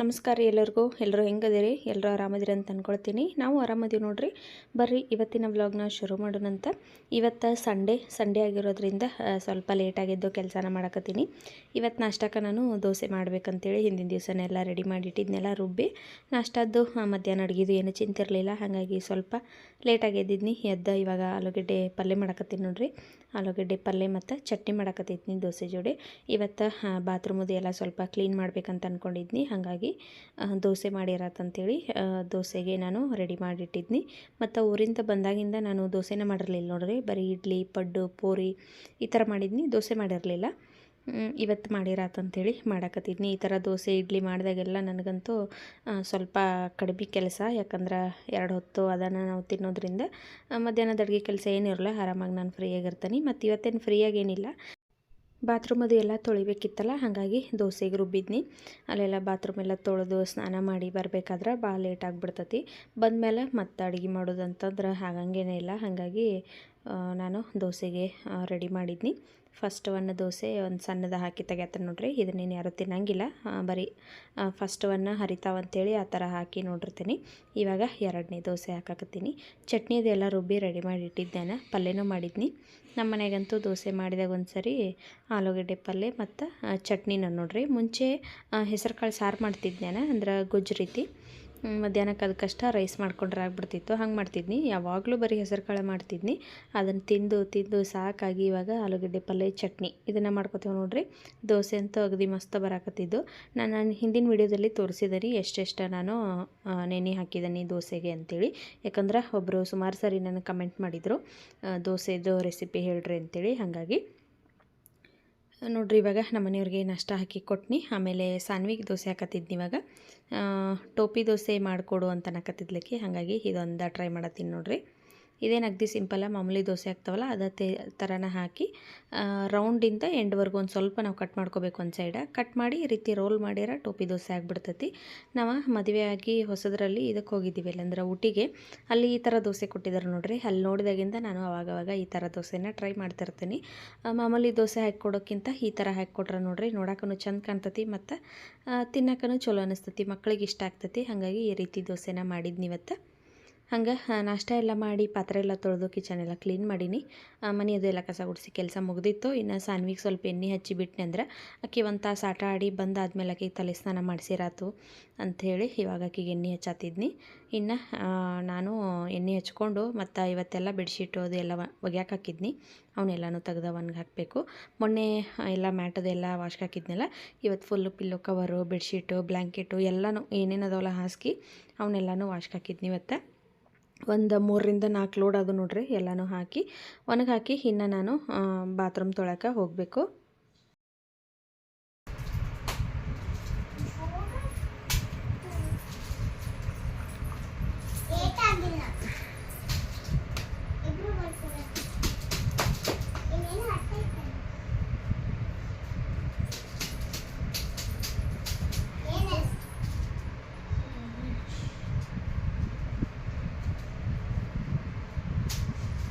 ನಮಸ್ಕಾರ ಎಲ್ಲರಿಗೂ. ಎಲ್ಲರೂ ಹೆಂಗದಿರಿ? ಎಲ್ಲರೂ ಆರಾಮದಿರಿ ಅಂತ ಅಂದ್ಕೊಳ್ತೀನಿ ನಾವು ಆರಾಮದೀವಿ ನೋಡ್ರಿ. ಬರ್ರಿ, ಇವತ್ತಿನ ವ್ಲಾಗ್ನ ಶುರು ಮಾಡೋಣಂತ ಇವತ್ತು ಸಂಡೇ ಸಂಡೇ ಆಗಿರೋದ್ರಿಂದ ಸ್ವಲ್ಪ ಲೇಟಾಗಿದ್ದು ಕೆಲಸನ ಮಾಡಕತ್ತೀನಿ. ಇವತ್ತು ನಾಷ್ಟಕ್ಕೆ ನಾನು ದೋಸೆ ಮಾಡ್ಬೇಕಂತೇಳಿ ಹಿಂದಿನ ದಿವಸನೆಲ್ಲ ರೆಡಿ ಮಾಡಿಟ್ಟಿದ್ನೆಲ್ಲ ರುಬ್ಬಿ, ನಾಷ್ಟದ್ದು ಮಧ್ಯಾಹ್ನ ಅಡುಗೆದು ಏನು ಚಿಂತಿರಲಿಲ್ಲ ಹಾಗಾಗಿ ಸ್ವಲ್ಪ ಲೇಟಾಗಿ ಎದ್ದಿದ್ನಿ ಎದ್ದ ಇವಾಗ ಆಲೂಗಡ್ಡೆ ಪಲ್ಯ ಮಾಡಕತ್ತೀನಿ ನೋಡ್ರಿ. ಆಲೂಗಡ್ಡೆ ಪಲ್ಯ ಮತ್ತು ಚಟ್ನಿ ಮಾಡಕತ್ತಿದ್ನಿ ದೋಸೆ ಜೋಡಿ. ಇವತ್ತು ಬಾತ್ರೂಮದು ಎಲ್ಲ ಸ್ವಲ್ಪ ಕ್ಲೀನ್ ಮಾಡ್ಬೇಕಂತ ಅಂದ್ಕೊಂಡಿದ್ನಿ ಹಾಗಾಗಿ ಆ, ದೋಸೆ ಮಾಡಿರತ್ತಂತೇಳಿ ಆ, ದೋಸೆಗೆ ನಾನು ರೆಡಿ ಮಾಡಿಟ್ಟಿದ್ನಿ. ಮತ್ತು ಊರಿಂದ ಬಂದಾಗಿಂದ ನಾನು ದೋಸೆನ ಮಾಡಿರಲಿಲ್ಲ ನೋಡ್ರಿ. ಬರೀ ಇಡ್ಲಿ ಪಡ್ಡು ಪೂರಿ ಈ ಥರ ಮಾಡಿದ್ನಿ. ದೋಸೆ ಮಾಡಿರಲಿಲ್ಲ. ಇವತ್ತು ಮಾಡಿರಾತಂತೇಳಿ ಮಾಡಕತ್ತಿದ್ನಿ. ಈ ಥರ ದೋಸೆ ಇಡ್ಲಿ ಮಾಡಿದಾಗೆಲ್ಲ ನನಗಂತೂ ಸ್ವಲ್ಪ ಕಡಿಮೆ ಕೆಲಸ. ಯಾಕಂದ್ರೆ ಎರಡು ಹೊತ್ತು ಅದನ್ನು ನಾವು ತಿನ್ನೋದ್ರಿಂದ ಮಧ್ಯಾಹ್ನದ ಅಡುಗೆ ಕೆಲಸ ಏನಿರಲ್ಲ. ಆರಾಮಾಗಿ ನಾನು ಫ್ರೀಯಾಗಿರ್ತೀನಿ ಮತ್ತು ಇವತ್ತೇನು ಫ್ರೀಯಾಗಿ ಏನಿಲ್ಲ. ಬಾತ್ರೂಮ್ ಅದು ಎಲ್ಲ ತೊಳಿಬೇಕಿತ್ತಲ್ಲ, ಹಾಗಾಗಿ ದೋಸೆಗೆ ರುಬ್ಬಿದ್ನಿ. ಅಲ್ಲೆಲ್ಲ ಬಾತ್ರೂಮ್ ಎಲ್ಲ ತೊಳೆದು ಸ್ನಾನ ಮಾಡಿ ಬರಬೇಕಾದ್ರೆ ಭಾಳ ಲೇಟ್ ಆಗಿಬಿಡ್ತತಿ. ಬಂದಮೇಲೆ ಮತ್ತೆ ಅಡುಗೆ ಮಾಡೋದು ಅಂತಂದ್ರೆ ಹಾಗಂಗೇನೇ ಇಲ್ಲ. ಹಾಗಾಗಿ ನಾನು ದೋಸೆಗೆ ರೆಡಿ ಮಾಡಿದ್ನಿ. ಫಸ್ಟ್ ಒನ್ ದೋಸೆ, ಒಂದು ಸಣ್ಣದ ಹಾಕಿ ತೆಗ್ಯಾತ ನೋಡ್ರಿ. ಇದನ್ನೇನು ಯಾರು ತಿನ್ನಂಗಿಲ್ಲ. ಬರೀ ಫಸ್ಟ್ ಒನ್ನ ಹರಿತಾವಂತೇಳಿ ಆ ಥರ ಹಾಕಿ ನೋಡಿರ್ತೀನಿ. ಇವಾಗ ಎರಡನೇ ದೋಸೆ ಹಾಕಾಕತ್ತೀನಿ. ಚಟ್ನಿ ಅದೆಲ್ಲ ರುಬ್ಬಿ ರೆಡಿ ಮಾಡಿ ಇಟ್ಟಿದ್ದೇನೆ. ಪಲ್ಯನೂ ಮಾಡಿದ್ನಿ. ನಮ್ಮ ಮನೆಗಂತೂ ದೋಸೆ ಮಾಡಿದಾಗ ಒಂದು ಸರಿ ಆಲೂಗಡ್ಡೆ ಪಲ್ಯ ಮತ್ತು ಚಟ್ನಿನ ನೋಡ್ರಿ. ಮುಂಚೆ ಹೆಸರು ಕಾಳು ಸಾರು ಮಾಡ್ತಿದ್ದೇನೆ ಅಂದ್ರೆ ಗೊಜ್ಜು ರೀತಿ. ಮಧ್ಯಾಹ್ನಕ್ಕೆ ಅದಕ್ಕಷ್ಟ ರೈಸ್ ಮಾಡ್ಕೊಂಡ್ರೆ ಆಗ್ಬಿಡ್ತಿತ್ತು. ಹಂಗೆ ಮಾಡ್ತಿದ್ನಿ. ಯಾವಾಗಲೂ ಬರೀ ಹೆಸರು ಕಾಳು ಮಾಡ್ತಿದ್ನಿ. ಅದನ್ನು ತಿಂದು ತಿಂದು ಸಾಕಾಗಿ ಇವಾಗ ಆಲೂಗಡ್ಡೆ, ಪಲ್ಯ, ಚಟ್ನಿ ಇದನ್ನು ಮಾಡ್ಕೋತೀವಿ ನೋಡಿರಿ. ದೋಸೆ ಅಂತೂ ಅಗದಿ ಮಸ್ತ್ ಬರಾಕತ್ತಿದ್ದು. ನಾನು ನಾನು ಹಿಂದಿನ ವೀಡಿಯೋದಲ್ಲಿ ರೀ, ಎಷ್ಟೆಷ್ಟು ನಾನು ನೆನೆ ಹಾಕಿದ್ದೀನಿ ದೋಸೆಗೆ ಅಂತೇಳಿ. ಯಾಕಂದ್ರೆ ಒಬ್ಬರು ಸುಮಾರು ಸರಿ ನನಗೆ ಕಮೆಂಟ್ ಮಾಡಿದರು. ದೋಸೆದು ರೆಸಿಪಿ ಹೇಳ್ರಿ ಅಂತೇಳಿ. ಹಾಗಾಗಿ ನೋಡ್ರಿ, ಇವಾಗ ನಮ್ಮ ಮನೆಯವ್ರಿಗೆ ನಾಷ್ಟ ಹಾಕಿ ಕೊಟ್ನಿ. ಆಮೇಲೆ ಸಾನ್ವಿಗೆ ದೋಸೆ ಹಾಕತ್ತಿದ್ನಿ ಇವಾಗ. ಟೋಪಿ ದೋಸೆ ಮಾಡಿಕೊಡು ಅಂತ ಅನ್ನಕತ್ತಿದ್ಲಿಕ್ಕೆ ಹಾಗಾಗಿ ಇದೊಂದು ಟ್ರೈ ಮಾಡತ್ತೀನಿ ನೋಡ್ರಿ. ಇದೇನು ಅಗ್ದಿ ಸಿಂಪಲ್ಲ ಮಾಮೂಲಿ ದೋಸೆ ಆಗ್ತಾವಲ್ಲ, ಅದೇ ಥರನ ಹಾಕಿ ರೌಂಡಿಂದ ಎಂಡ್ವರೆಗೂ ಒಂದು ಸ್ವಲ್ಪ ನಾವು ಕಟ್ ಮಾಡ್ಕೋಬೇಕು ಒಂದು ಸೈಡ ಕಟ್ ಮಾಡಿ ಈ ರೀತಿ ರೋಲ್ ಮಾಡಿರ ಟೋಪಿ ದೋಸೆ ಆಗಿಬಿಡ್ತೈತಿ. ನಾವು ಮದುವೆ ಆಗಿ ಹೊಸದರಲ್ಲಿ ಇದಕ್ಕೆ ಹೋಗಿದ್ದೀವಿ, ಇಲ್ಲಂದ್ರೆ ಊಟಿಗೆ. ಅಲ್ಲಿ ಈ ಥರ ದೋಸೆ ಕೊಟ್ಟಿದ್ದಾರೆ ನೋಡಿರಿ. ಅಲ್ಲಿ ನೋಡಿದಾಗಿಂದ ನಾನು ಅವಾಗವಾಗ ಈ ಥರ ದೋಸೆನ ಟ್ರೈ ಮಾಡ್ತಿರ್ತೀನಿ. ಮಾಮೂಲಿ ದೋಸೆ ಹಾಕ್ಕೊಡೋಕ್ಕಿಂತ ಈ ಥರ ಹಾಕಿಕೊಟ್ರೆ ನೋಡಿರಿ ನೋಡೋಕ್ಕೂ ಚೆಂದ ಕಾಣ್ತತಿ ಮತ್ತು ತಿನ್ನೋಕ್ಕೂ ಚಲೋ ಅನ್ನಿಸ್ತತಿ ಮಕ್ಕಳಿಗೆ ಇಷ್ಟ ಆಗ್ತತಿ. ಹಾಗಾಗಿ ಈ ರೀತಿ ದೋಸೆನ ಮಾಡಿದ್ನಿ ಇವತ್ತು. ಹಂಗೆ ನಾಷ್ಟ ಎಲ್ಲ ಮಾಡಿ, ಪಾತ್ರೆ ಎಲ್ಲ ತೊಳೆದು ಕಿಚನ್ ಎಲ್ಲ ಕ್ಲೀನ್ ಮಾಡೀನಿ. ಮನೆಯದು ಎಲ್ಲ ಕಸ ಗುಡಿಸಿ ಕೆಲಸ ಮುಗ್ದಿತ್ತು. ಇನ್ನು ಸಾನ್ವಿಗೆ ಸ್ವಲ್ಪ ಎಣ್ಣೆ ಹಚ್ಚಿ ಬಿಟ್ಟನೆ ಅಂದ್ರೆ, ಆಕೆ ಒಂದು ತಾಸು ಆಟ ಆಡಿ ಬಂದಾದ್ಮೇಲೆ ಆಕೆಗೆ ತಲೆ ಸ್ನಾನ ಮಾಡಿಸಿರಾತು ಅಂಥೇಳಿ ಇವಾಗ ಆಕೆಗೆ ಎಣ್ಣೆ ಹಚ್ಚಾತಿದ್ನಿ. ಇನ್ನು ನಾನು ಎಣ್ಣೆ ಹಚ್ಕೊಂಡು ಮತ್ತು ಇವತ್ತೆಲ್ಲ ಬೆಡ್ಶೀಟು ಅದು ಎಲ್ಲ ಒಗ್ಯಾಕೆ ಹಾಕಿದ್ನಿ. ಅವನ್ನೆಲ್ಲನೂ ತೆಗ್ದು ಒಣಗಿ ಹಾಕಬೇಕು. ಮೊನ್ನೆ ಎಲ್ಲ ಮ್ಯಾಟದೆಲ್ಲ ವಾಶ್ಗೆ ಹಾಕಿದ್ನಲ್ಲ ಇವತ್ತು full pillow cover bedsheet blanket ಎಲ್ಲನೂ ಏನೇನು ಹಾಸಿಗೆ ಅವನ್ನೆಲ್ಲನೂ ವಾಶ್ಗೆ ಹಾಕಿದ್ನಿ ಇವತ್ತು. ಒಂದು ಮೂರರಿಂದ ನಾಲ್ಕು ಲೋಡ್ ಅದು ನೋಡ್ರಿ, ಎಲ್ಲನೂ ಹಾಕಿ ಒಣಗಿ ಹಾಕಿ ಇನ್ನು ನಾನು ಬಾತ್ರೂಮ್ ತೊಳಕ್ಕೆ ಹೋಗಬೇಕು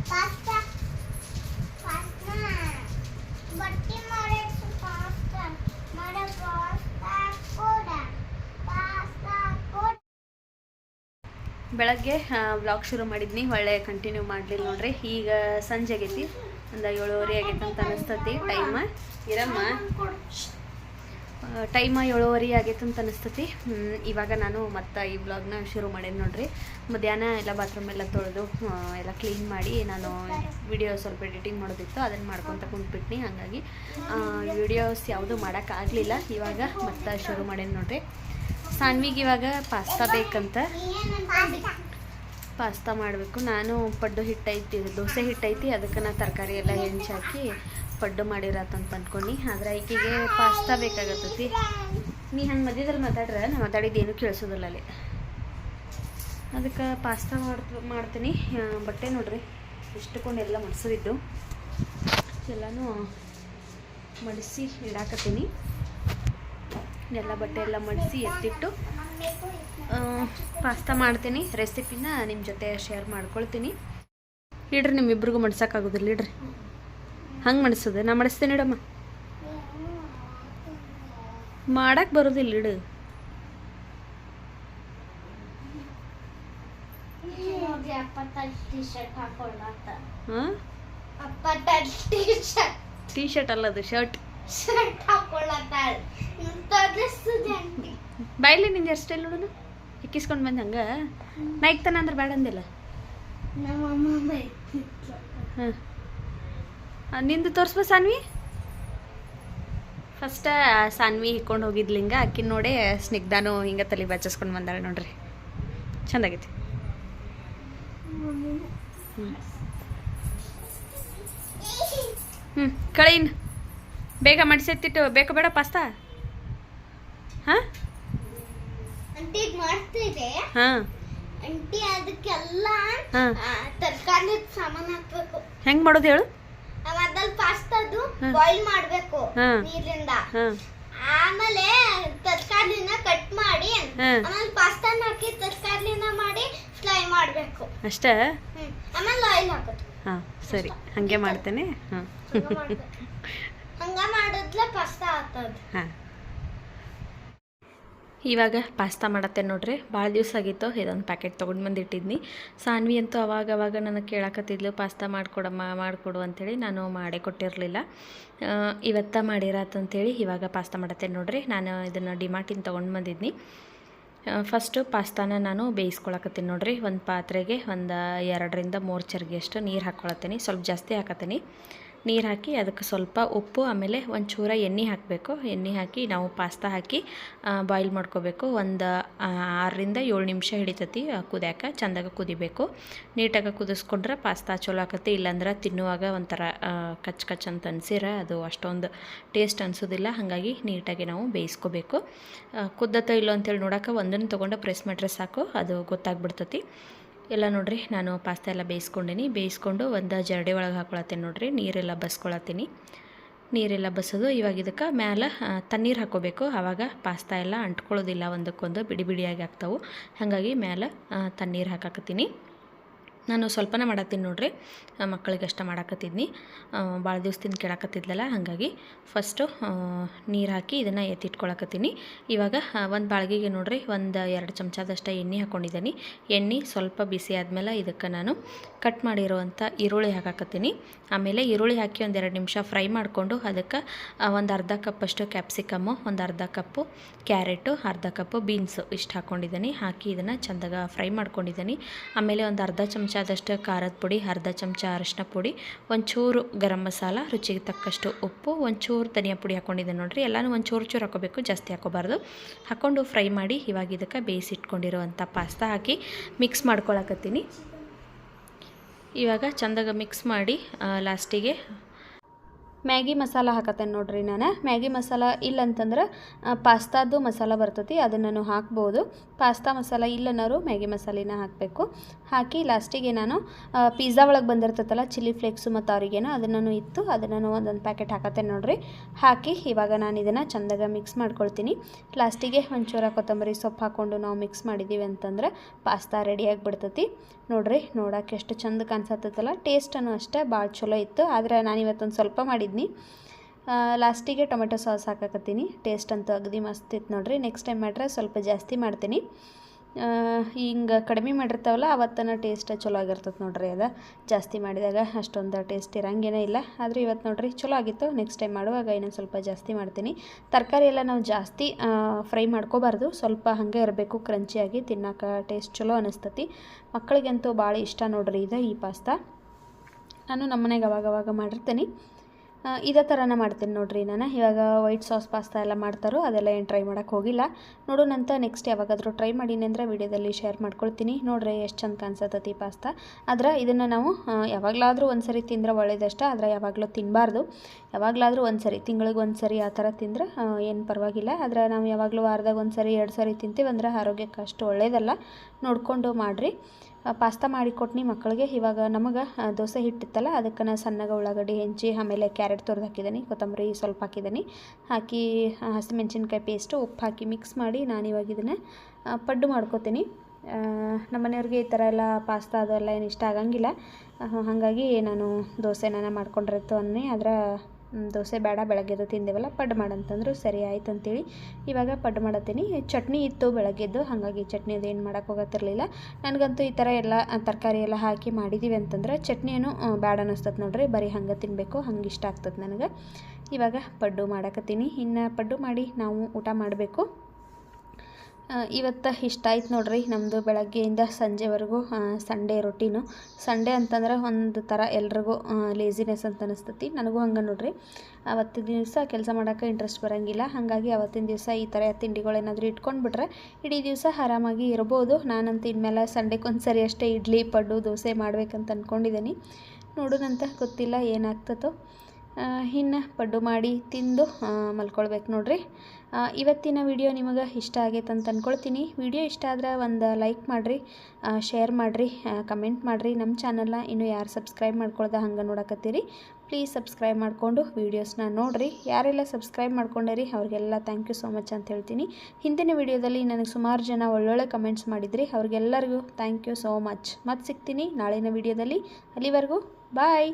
Pasta. Pasta. ಬಟ್ಟಿ ಮಾಡೋದು ಪಾಸ್ತಾ ಮಾಡೋ ಪಾಸ್ತಾ ಕೂಡ ಪಾಸ್ತಾ ಕೂಡ ಬೆಳಗ್ಗೆ ಬ್ಲಾಗ್ ಶುರು ಮಾಡಿದ್ನಿ. ಒಳ್ಳೆ ಕಂಟಿನ್ಯೂ ಮಾಡಲಿಲ್ಲ ನೋಡ್ರಿ. ಈಗ ಸಂಜೆ ಆಗೈತಿ ಒಂದು ಏಳುವರೆ ಆಗೈತೆ ಅಂತ ಅನಿಸ್ತತಿ ಟೈಮ ಇರಮ್ಮ. ಟೈಮ ಏಳುವರೆ ಆಗೈತೆ ಅಂತ ಅನಿಸ್ತತಿ ಇವಾಗ ನಾನು ಮತ್ತೆ ಈ ಬ್ಲಾಗ್ನ ಶುರು ಮಾಡೇನಿ ನೋಡ್ರಿ. ಮಧ್ಯಾಹ್ನ ಎಲ್ಲ ಬಾತ್ರೂಮ್ ಎಲ್ಲ ತೊಳೆದು ಎಲ್ಲ ಕ್ಲೀನ್ ಮಾಡಿ ನಾನು ವಿಡಿಯೋ ಸ್ವಲ್ಪ ಎಡಿಟಿಂಗ್ ಮಾಡೋದಿತ್ತು. ಅದನ್ನು ಮಾಡ್ಕೊತ ಕುಂತ್ಬಿಟ್ನಿ. ಹಾಗಾಗಿ ವಿಡಿಯೋಸ್ ಯಾವುದು ಮಾಡೋಕ್ಕಾಗಲಿಲ್ಲ ಇವಾಗ ಮತ್ತೆ ಶುರು ಮಾಡೇನಿ ನೋಡ್ರಿ. ಸಾನ್ವಿಗೆ ಇವಾಗ ಪಾಸ್ತಾ ಬೇಕಂತ. ಪಾಸ್ತಾ ಮಾಡಬೇಕು. ನಾನು ಪಡ್ಡು ಹಿಟ್ಟೈತಿ, ದೋಸೆ ಹಿಟ್ಟೈತಿ. ಅದಕ್ಕೆ ನಾ ತರಕಾರಿ ಎಲ್ಲ ಹಾಕಿ ಪಡ್ಡು ಮಾಡಿರತ್ತಂತ ಅಂದ್ಕೊಂಡು ಆದ್ರೆ ಈಕೆಗೆ ಪಾಸ್ತಾ ಬೇಕಾಗತ್ತೈತಿ. ನೀ ಹಂಗೆ ಮಧ್ಯದಲ್ಲಿ ಮಾತಾಡ್ರೆ? ನಾ ಮಾತಾಡಿದ್ದು ಏನೂ ಕೇಳಿಸೋದಿಲ್ಲ ಅಲ್ಲಿ. ಅದಕ್ಕೆ ಪಾಸ್ತಾ ಮಾಡ್ತ ಮಾಡ್ತೀನಿ. ಬಟ್ಟೆ ನೋಡ್ರಿ. ಇಷ್ಟುಕೊಂಡು ಎಲ್ಲ ಮಡ್ಸೋದಿದ್ದು. ಎಲ್ಲನೂ ಮಡಿಸಿ ಇಡಾಕತ್ತೀನಿ. ಎಲ್ಲ ಬಟ್ಟೆ ಎಲ್ಲ ಮಡಿಸಿ ಎತ್ತಿಟ್ಟು ಪಾಸ್ತಾ ಮಾಡ್ತೀನಿ. ರೆಸಿಪಿನ ನಿಮ್ಮ ಜೊತೆ ಶೇರ್ ಮಾಡ್ಕೊಳ್ತೀನಿ. ಇಡ್ರಿ ನಿಮ್ಮಿಬ್ರಿಗೂ ಮಡ್ಸೋಕ್ಕಾಗೋದಿಲ್ಲ ಇಡ್ರಿ. ಹಂಗೆ ಮಡಿಸೋದು? ನಾ ಮಡಿಸ್ತೀನಿ ಇಡಮ್ಮ. ಮಾಡಕ್ಕೆ ಬರೋದಿಲ್ಲ ಇಡು. ಟೀ ಶರ್ಟ್ ಅಲ್ಲ ಅದು ಶರ್ಟ್ ಶರ್ಟ್ ಬಾಯ್ಲಿ ನಿಂದು ಹೇರ್ ಸ್ಟೈಲ್ ನೋಡೋಣ ಎಕ್ಕಿಸ್ಕೊಂಡು ಬಂದು ಹಂಗೆ. ನಾ ಇಕ್ತಾನ ಅಂದ್ರೆ ಬೇಡ ಅಂದಿಲ್ಲ. ನಿಂದು ತೋರಿಸ್ಬ ಸಾನ್ವಿ? ಫಸ್ಟ್ ಸಾನ್ವಿ ಹಿಕ್ಕೊಂಡು ಹೋಗಿದ್ಲಿಂಗ ಅಕ್ಕಿ ನೋಡಿ ಸ್ನಿಗ್ಧಾನು ಹಿಂಗೆ ತಲೆ ಬಚ್ಚಿಸ್ಕೊಂಡು ಬಂದಾಳೆ ನೋಡ್ರಿ. ಹ್ಞೂ ಹ್ಞೂ ಕಳೀನ್, ಬೇಗ ಮಡಿಸೆತ್ತಿಟ್ಟು, ಬೇಕು ಬೇಡ ಪಾಸ್ತಾ? ಹಾಂ? ಹಾಂ. ಆಂಟಿ ಅದಕ್ಕೆಲ್ಲ ತರಕಾರಿ ಸಾಮಾನು ಹಾಕ್ಬೇಕು. ಹೆಂಗೆ ಮಾಡೋದು ಹೇಳು? ಅದ್ರಲ್ಲಿ ಪಾಸ್ತಾದು. ಬಾಯ್ಲ್ ಮಾಡ್ಬೇಕು ನೀರಿಂದ. ಆಮೇಲೆ ತರಕಾರಿನ ಕಟ್ ಮಾಡಿ ಆಮೇಲೆ ಪಾಸ್ತಾನ ಹಾಕಿ ತರಕಾರಿನ ಮಾಡಿ ಫ್ರೈ ಮಾಡಬೇಕು. ಅಷ್ಟೇ. ಆಮೇಲೆ ಆಯಿಲ್ ಹಾಕೋದು. ಹಾಂ ಸರಿ. ಹಾಗೆ ಮಾಡ್ತೇನೆ. ಹಾಂ. ಹಂಗ ಮಾಡಿದ್ಲೆ ಪಾಸ್ತಾ ಆಗ್ತದ. ಹಾಂ. ಇವಾಗ ಪಾಸ್ತಾ ಮಾಡತ್ತೆ ನೋಡ್ರಿ. ಭಾಳ ದಿವಸ ಆಗಿತ್ತು ಇದೊಂದು ಪ್ಯಾಕೆಟ್ ತೊಗೊಂಡು ಬಂದಿಟ್ಟಿದ್ನಿ. ಸಾನ್ವಿ ಅಂತೂ ಅವಾಗ ಅವಾಗ ನನಗೆ ಕೇಳಾಕತ್ತಿದ್ಲು, ಪಾಸ್ತಾ ಮಾಡಿಕೊಡಮ್ಮ, ಮಾಡಿಕೊಡು ಅಂಥೇಳಿ ನಾನು ಮಾಡೇ ಕೊಟ್ಟಿರಲಿಲ್ಲ. ಇವತ್ತ ಮಾಡಿರತ್ತಂತೇಳಿ ಇವಾಗ ಪಾಸ್ತಾ ಮಾಡತ್ತೆ ನೋಡ್ರಿ. ನಾನು ಇದನ್ನು ಡಿಮಾರ್ಟಿಂದ ತೊಗೊಂಡು ಬಂದಿದ್ನಿ. ಫಸ್ಟು ಪಾಸ್ತಾನ ನಾನು ಬೇಯಿಸ್ಕೊಳಕತ್ತೀನಿ ನೋಡ್ರಿ. ಒಂದು ಪಾತ್ರೆಗೆ ಒಂದು ಎರಡರಿಂದ ಮೂರು ಚರ್ಗೆಯಷ್ಟು ನೀರು ಹಾಕ್ಕೊಳತ್ತೀನಿ ಸ್ವಲ್ಪ ಜಾಸ್ತಿ ಹಾಕತ್ತೀನಿ. ನೀರು ಹಾಕಿ ಅದಕ್ಕೆ ಸ್ವಲ್ಪ ಉಪ್ಪು, ಆಮೇಲೆ ಒಂದು ಚೂರ ಎಣ್ಣೆ ಹಾಕಬೇಕು. ಎಣ್ಣೆ ಹಾಕಿ ನಾವು ಪಾಸ್ತಾ ಹಾಕಿ ಬಾಯ್ಲ್ ಮಾಡ್ಕೋಬೇಕು. ಒಂದು ಆರರಿಂದ ಏಳು ನಿಮಿಷ ಹಿಡಿತತಿ ಕುದಿಯಾಕ. ಚಂದಾಗ ಕುದಿಬೇಕು. ನೀಟಾಗಿ ಕುದಿಸ್ಕೊಂಡ್ರೆ ಪಾಸ್ತಾ ಚಲೋ ಆಕತಿ. ಇಲ್ಲಾಂದ್ರೆ ತಿನ್ನುವಾಗ ಒಂಥರ ಕಚ್ ಕಚ್ ಅಂತ ಅನ್ಸಿರ. ಅದು ಅಷ್ಟೊಂದು ಟೇಸ್ಟ್ ಅನಿಸೋದಿಲ್ಲ. ಹಾಗಾಗಿ ನೀಟಾಗಿ ನಾವು ಬೇಯಿಸ್ಕೋಬೇಕು. ಕುದ್ದತ್ತೋ ಇಲ್ಲೋ ಅಂತೇಳಿ ನೋಡೋಕೆ ಒಂದನ್ನು ತೊಗೊಂಡು ಪ್ರೆಸ್ ಮಾಡ್ರೆ ಸಾಕು. ಅದು ಗೊತ್ತಾಗ್ಬಿಡ್ತತಿ. ಎಲ್ಲ ನೋಡ್ರಿ, ನಾನು ಪಾಸ್ತಾ ಎಲ್ಲ ಬೇಯಿಸ್ಕೊಂಡಿನಿ. ಬೇಯಿಸ್ಕೊಂಡು ಒಂದು ಜರಡಿ ಒಳಗೆ ಹಾಕೊಳತ್ತೀನಿ ನೋಡ್ರಿ, ನೀರೆಲ್ಲ ಬಸ್ಕೊಳತ್ತೀನಿ. ನೀರೆಲ್ಲ ಬಸೋದು ಇವಾಗ ಇದಕ್ಕೆ ಮ್ಯಾಲೆ ತಣ್ಣೀರು ಹಾಕೋಬೇಕು. ಆವಾಗ ಪಾಸ್ತಾ ಎಲ್ಲ ಅಂಟ್ಕೊಳ್ಳೋದಿಲ್ಲ, ಒಂದಕ್ಕೊಂದು ಬಿಡಿ ಬಿಡಿಯಾಗಿ ಆಗ್ತಾವೆ. ಹಾಗಾಗಿ ಮ್ಯಾಲೆ ತಣ್ಣೀರು ಹಾಕಾಕತ್ತೀನಿ. ನಾನು ಸ್ವಲ್ಪನೇ ಮಾಡತ್ತೀನಿ ನೋಡ್ರಿ. ಮಕ್ಕಳಿಗೆ ಅಷ್ಟ ಮಾಡಾಕತ್ತಿದ್ನಿ. ಭಾಳ ದಿವಸದಿಂದ ಕೇಳಾಕತ್ತಿದ್ಲಲ್ಲ, ಹಾಗಾಗಿ ಫಸ್ಟು ನೀರು ಹಾಕಿ ಇದನ್ನು ಎತ್ತಿಟ್ಕೊಳಕತ್ತೀನಿ. ಇವಾಗ ಒಂದು ಬಾಳ್ಗಿಗೆ ನೋಡ್ರಿ, ಒಂದು ಎರಡು ಚಮಚದಷ್ಟು ಎಣ್ಣೆ ಹಾಕ್ಕೊಂಡಿದ್ದೀನಿ ಎಣ್ಣೆ ಸ್ವಲ್ಪ ಬಿಸಿ ಆದಮೇಲೆ ಇದಕ್ಕೆ ನಾನು ಕಟ್ ಮಾಡಿರುವಂಥ ಈರುಳ್ಳಿ ಹಾಕಾಕತ್ತೀನಿ. ಆಮೇಲೆ ಈರುಳ್ಳಿ ಹಾಕಿ ಒಂದು ಎರಡು ನಿಮಿಷ ಫ್ರೈ ಮಾಡಿಕೊಂಡು ಅದಕ್ಕೆ ಒಂದು ಅರ್ಧ ಕಪ್ಪಷ್ಟು ಕ್ಯಾಪ್ಸಿಕಮ್ಮು ಒಂದು ಅರ್ಧ ಕಪ್ಪು ಕ್ಯಾರೆಟು ಅರ್ಧ ಕಪ್ಪು ಬೀನ್ಸು ಇಷ್ಟು ಹಾಕ್ಕೊಂಡಿದ್ದೀನಿ ಹಾಕಿ ಇದನ್ನು ಚಂದಾಗ ಫ್ರೈ ಮಾಡ್ಕೊಂಡಿದ್ದೀನಿ ಆಮೇಲೆ ಒಂದು ಅರ್ಧ ಚಮಚದಷ್ಟು ಖಾರದ ಪುಡಿ, ಅರ್ಧ ಚಮಚ ಅರಿಶಿನ ಪುಡಿ, ಒಂಚೂರು ಗರಂ ಮಸಾಲ, ರುಚಿಗೆ ತಕ್ಕಷ್ಟು ಉಪ್ಪು, ಒಂಚೂರು ಧನಿಯಾ ಪುಡಿ ಹಾಕ್ಕೊಂಡಿದ್ದೀನಿ ನೋಡಿರಿ. ಎಲ್ಲನೂ ಒಂದು ಚೂರು ಚೂರು ಹಾಕೋಬೇಕು ಜಾಸ್ತಿ ಹಾಕೋಬಾರ್ದು ಹಾಕ್ಕೊಂಡು ಫ್ರೈ ಮಾಡಿ ಇವಾಗ ಇದಕ್ಕೆ ಬೇಯಿಸಿಟ್ಕೊಂಡಿರುವಂಥ ಪಾಸ್ತಾ ಹಾಕಿ ಮಿಕ್ಸ್ ಮಾಡ್ಕೊಳಕತ್ತೀನಿ. ಇವಾಗ ಚಂದಾಗ ಮಿಕ್ಸ್ ಮಾಡಿ ಲಾಸ್ಟಿಗೆ ಮ್ಯಾಗಿ ಮಸಾಲ ಹಾಕತ್ತೇನೆ ನೋಡ್ರಿ ನಾನು. ಮ್ಯಾಗಿ ಮಸಾಲ ಇಲ್ಲಂತಂದ್ರೆ ಅಂತಂದ್ರೆ ಪಾಸ್ತಾದ್ದು ಮಸಾಲ ಬರ್ತೈತಿ, ಅದನ್ನು ನಾನು ಹಾಕ್ಬೋದು. ಪಾಸ್ತಾ ಮಸಾಲ ಇಲ್ಲನಾರು ಮ್ಯಾಗಿ ಮಸಾಲಿನ ಹಾಕಬೇಕು. ಹಾಕಿ ಲಾಸ್ಟಿಗೆ ನಾನು ಪಿಜ್ಜಾ ಒಳಗೆ ಬಂದಿರ್ತೈತಲ್ಲ ಚಿಲ್ಲಿ ಫ್ಲೇಕ್ಸು ಮತ್ತು ಅವರಿಗೇನು ಅದನ್ನು ಇತ್ತು ಅದನ್ನು ಒಂದೊಂದು ಪ್ಯಾಕೆಟ್ ಹಾಕತ್ತೇನೆ ನೋಡ್ರಿ. ಹಾಕಿ ಇವಾಗ ನಾನು ಇದನ್ನು ಚಂದಾಗ ಮಿಕ್ಸ್ ಮಾಡ್ಕೊಳ್ತೀನಿ. ಲಾಸ್ಟಿಗೆ ಒಂಚೂರ ಕೊತ್ತಂಬರಿ ಸೊಪ್ಪು ಹಾಕ್ಕೊಂಡು ನಾವು ಮಿಕ್ಸ್ ಮಾಡಿದ್ದೀವಿ ಅಂತಂದ್ರೆ ಪಾಸ್ತಾ ರೆಡಿಯಾಗಿ ಬಿಡ್ತೈತಿ ನೋಡ್ರಿ, ನೋಡೋಕೆ ಎಷ್ಟು ಚಂದ ಕಾಣಿಸತ್ತಲ್ಲ ಟೇಸ್ಟನ್ನು ಅಷ್ಟೇ ಭಾಳ ಚಲೋ ಇತ್ತು. ಆದರೆ ನಾನು ಇವತ್ತೊಂದು ಸ್ವಲ್ಪ ಮಾಡಿದ್ನಿ ಲಾಸ್ಟಿಗೆ ಟೊಮೆಟೊ ಸಾಸ್ ಹಾಕಕತ್ತೀನಿ. ಟೇಸ್ಟ್ ಅಂತೂ ಅಗದಿ ಮಸ್ತ್ ಇತ್ತು ನೋಡಿರಿ. ನೆಕ್ಸ್ಟ್ ಟೈಮ್ ಮಾಡ್ರೆ ಸ್ವಲ್ಪ ಜಾಸ್ತಿ ಮಾಡ್ತೀನಿ. ಹಿಂಗೆ ಕಡಿಮೆ ಮಾಡಿರ್ತಾವಲ್ಲ, ಅವತ್ತನ ಟೇಸ್ಟ್ ಚಲೋ ಆಗಿರ್ತದೆ ನೋಡಿರಿ ಅದು. ಜಾಸ್ತಿ ಮಾಡಿದಾಗ ಅಷ್ಟೊಂದು ಟೇಸ್ಟ್ ಇರಂಗೇನೇ ಇಲ್ಲ. ಆದರೆ ಇವತ್ತು ನೋಡಿರಿ, ಚಲೋ ಆಗಿತ್ತು. ನೆಕ್ಸ್ಟ್ ಟೈಮ್ ಮಾಡುವಾಗ ಇನ್ನೊಂದು ಸ್ವಲ್ಪ ಜಾಸ್ತಿ ಮಾಡ್ತೀನಿ. ತರಕಾರಿ ಎಲ್ಲ ನಾವು ಜಾಸ್ತಿ ಫ್ರೈ ಮಾಡ್ಕೋಬಾರ್ದು. ಸ್ವಲ್ಪ ಹಾಗೆ ಇರಬೇಕು ಕ್ರಂಚಿಯಾಗಿ ತಿನ್ನೋಕೆ ಟೇಸ್ಟ್ ಚಲೋ ಅನಿಸ್ತತಿ. ಮಕ್ಕಳಿಗಂತೂ ಭಾಳ ಇಷ್ಟ ನೋಡ್ರಿ ಇದು ಈ ಪಾಸ್ತಾ. ನಾನು ನಮ್ಮ ಮನೆಗೆ ಅವಾಗ ಅವಾಗ ಮಾಡಿರ್ತೀನಿ. ಇದೇ ಥರನ ಮಾಡ್ತೀನಿ ನೋಡಿರಿ ನಾನು. ಇವಾಗ ವೈಟ್ ಸಾಸ್ ಪಾಸ್ತಾ ಎಲ್ಲ ಮಾಡ್ತಾರೋ ಅದೆಲ್ಲ ಏನು ಟ್ರೈ ಮಾಡೋಕ್ಕೆ ಹೋಗಿಲ್ಲ. ನೋಡೋಣಂತ ನೆಕ್ಸ್ಟ್ ಯಾವಾಗಾದರೂ ಟ್ರೈ ಮಾಡೀನಿ ಅಂದರೆ ವಿಡಿಯೋದಲ್ಲಿ ಶೇರ್ ಮಾಡ್ಕೊಳ್ತೀನಿ. ನೋಡ್ರಿ ಎಷ್ಟು ಚಂದ ಕಾಣಿಸತ್ತತಿ ಪಾಸ್ತಾ ಆದ್ರೆ ಇದನ್ನು ನಾವು ಯಾವಾಗಲಾದರೂ ಒಂದು ಸರಿ ತಿಂದರೆ ಒಳ್ಳೇದಷ್ಟೇ, ಆದರೆ ಯಾವಾಗಲೂ ತಿನ್ನಬಾರ್ದು ಯಾವಾಗಲಾದರೂ ಒಂದು ಸರಿ ತಿಂಗಳಿಗೆ ಒಂದು ಸರಿ ಆ ಥರ ತಿಂದ್ರೆ ಏನು ಪರವಾಗಿಲ್ಲ. ಆದರೆ ನಾವು ಯಾವಾಗಲೂ ವಾರದಾಗ ಒಂದು ಸರಿ ಎರಡು ಸರಿ ತಿಂತೀವಿ ಅಂದರೆ ಆರೋಗ್ಯಕ್ಕೆ ಅಷ್ಟು ಒಳ್ಳೆಯದಲ್ಲ ನೋಡಿಕೊಂಡು ಮಾಡಿರಿ. ಪಾಸ್ತಾ ಮಾಡಿ ಕೊಟ್ನಿ ಮಕ್ಕಳಿಗೆ. ಇವಾಗ ನಮಗೆ ದೋಸೆ ಹಿಟ್ಟಿತ್ತಲ್ಲ, ಅದಕ್ಕೆ ನಾನು ಸಣ್ಣಗೆ ಉಳ್ಳಾಗಡ್ಡಿ ಹೆಂಚಿ, ಆಮೇಲೆ ಕ್ಯಾರೆಟ್ ತುರ್ದು ಹಾಕಿದ್ದೀನಿ ಕೊತ್ತಂಬರಿ ಸ್ವಲ್ಪ ಹಾಕಿದ್ದೀನಿ ಹಾಕಿ ಹಸಿಮೆಣ್ಸಿನ್ಕಾಯಿ ಪೇಸ್ಟು ಉಪ್ಪು ಹಾಕಿ ಮಿಕ್ಸ್ ಮಾಡಿ ನಾನು ಇವಾಗ ಇದನ್ನು ಪಡ್ಡು ಮಾಡ್ಕೋತೀನಿ. ನಮ್ಮ ಮನೆಯವ್ರಿಗೆ ಈ ಥರ ಎಲ್ಲ ಪಾಸ್ತಾ ಎಲ್ಲ ಏನು ಇಷ್ಟ ಆಗಂಗಿಲ್ಲ. ಹಾಗಾಗಿ ನಾನು ದೋಸೆನ ಮಾಡ್ಕೊಂಡಿರತ್ತು ಅನ್ನಿ, ಅದರ ದೋಸೆ ಬೇಡ ಬೆಳಗ್ಗೆದು ತಿಂದೇವಲ್ಲ ಪಡ್ಡು ಮಾಡಂತಂದ್ರು ಸರಿ ಆಯ್ತು ಅಂತೇಳಿ. ಇವಾಗ ಪಡ್ಡು ಮಾಡತ್ತೀನಿ. ಚಟ್ನಿ ಇತ್ತು ಬೆಳಗ್ಗೆದ್ದು, ಹಾಗಾಗಿ ಚಟ್ನಿ ಏನು ಮಾಡೋಕೆ ಹೋಗತ್ತಿರಲಿಲ್ಲ. ನನಗಂತೂ ಈ ಥರ ಎಲ್ಲ ತರಕಾರಿ ಎಲ್ಲ ಹಾಕಿ ಮಾಡಿದ್ದೀವಿ ಅಂತಂದ್ರೆ ಚಟ್ನಿಯೂ ಬೇಡ ಅನ್ನಿಸ್ತದೆ ನೋಡ್ರಿ, ಬರೀ ಹಂಗೆ ತಿನ್ನಬೇಕು ಹಂಗೆ ಇಷ್ಟ ಆಗ್ತದೆ ನನಗೆ. ಇವಾಗ ಪಡ್ಡು ಮಾಡಕತ್ತೀನಿ. ಇನ್ನು ಪಡ್ಡು ಮಾಡಿ ನಾವು ಊಟ ಮಾಡಬೇಕು. ಇವತ್ತು ಇಷ್ಟ ಆಯ್ತು ನೋಡ್ರಿ ನಮ್ಮದು ಬೆಳಗ್ಗೆಯಿಂದ ಸಂಜೆವರೆಗೂ ಸಂಡೇ ರೊಟೀನು ಸಂಡೇ ಅಂತಂದ್ರೆ ಒಂದು ಥರ ಎಲ್ರಿಗೂ ಲೇಸಿನೆಸ್ ಅಂತ ಅನಿಸ್ತತಿ. ನನಗೂ ಹಂಗೆ ನೋಡ್ರಿ. ಅವತ್ತಿನ ದಿವಸ ಕೆಲಸ ಮಾಡೋಕೆ ಇಂಟ್ರೆಸ್ಟ್ ಬರೋಂಗಿಲ್ಲ. ಹಾಗಾಗಿ ಅವತ್ತಿನ ದಿವಸ ಈ ಥರ ತಿಂಡಿಗಳೇನಾದರೂ ಇಟ್ಕೊಂಡ್ಬಿಟ್ರೆ ಇಡೀ ದಿವಸ ಆರಾಮಾಗಿ ಇರ್ಬೋದು. ನಾನಂತೂ ಇನ್ಮೇಲೆ ಸಂಡೇಗೊಂದು ಸರಿ ಅಷ್ಟೇ ಇಡ್ಲಿ, ಪಡ್ಡು, ದೋಸೆ ಮಾಡ್ಬೇಕಂತ ಅಂದ್ಕೊಂಡಿದ್ದೀನಿ ನೋಡೋಣಂತ ಗೊತ್ತಿಲ್ಲ ಏನಾಗ್ತದೋ ಇನ್ನು ಪಡ್ಡು ಮಾಡಿ ತಿಂದು ಮಲ್ಕೊಳ್ಬೇಕು ನೋಡ್ರಿ. ಇವತ್ತಿನ ವಿಡಿಯೋ ನಿಮಗೆ ಇಷ್ಟ ಆಗೈತೆ ಅಂತ ಅಂದ್ಕೊಳ್ತೀನಿ ವಿಡಿಯೋ ಇಷ್ಟ ಆದ್ರೆ ಒಂದು ಲೈಕ್ ಮಾಡಿರಿ ಶೇರ್ ಮಾಡಿರಿ ಕಮೆಂಟ್ ಮಾಡಿರಿ. ನಮ್ಮ ಚಾನಲ್ನ ಇನ್ನೂ ಯಾರು ಸಬ್ಸ್ಕ್ರೈಬ್ ಮಾಡ್ಕೊಳ್ದೆ ಹಂಗೆ ನೋಡಕತ್ತೀರಿ. ಪ್ಲೀಸ್ ಸಬ್ಸ್ಕ್ರೈಬ್ ಮಾಡಿಕೊಂಡು ವೀಡಿಯೋಸ್ನ ನೋಡಿರಿ. ಯಾರೆಲ್ಲ ಸಬ್ಸ್ಕ್ರೈಬ್ ಮಾಡ್ಕೊಂಡೇರಿ, ಅವ್ರಿಗೆಲ್ಲ ಥ್ಯಾಂಕ್ ಯು ಸೋ ಮಚ್ ಅಂತ ಹೇಳ್ತೀನಿ. ಹಿಂದಿನ ವಿಡಿಯೋದಲ್ಲಿ ನನಗೆ ಸುಮಾರು ಜನ ಒಳ್ಳೊಳ್ಳೆ ಕಮೆಂಟ್ಸ್ ಮಾಡಿದ್ರಿ. ಅವ್ರಿಗೆಲ್ಲರಿಗೂ ಥ್ಯಾಂಕ್ ಯು ಸೋ ಮಚ್. ಮತ್ತೆ ಸಿಗ್ತೀನಿ ನಾಳಿನ ವಿಡಿಯೋದಲ್ಲಿ. ಅಲ್ಲಿವರೆಗೂ ಬಾಯ್.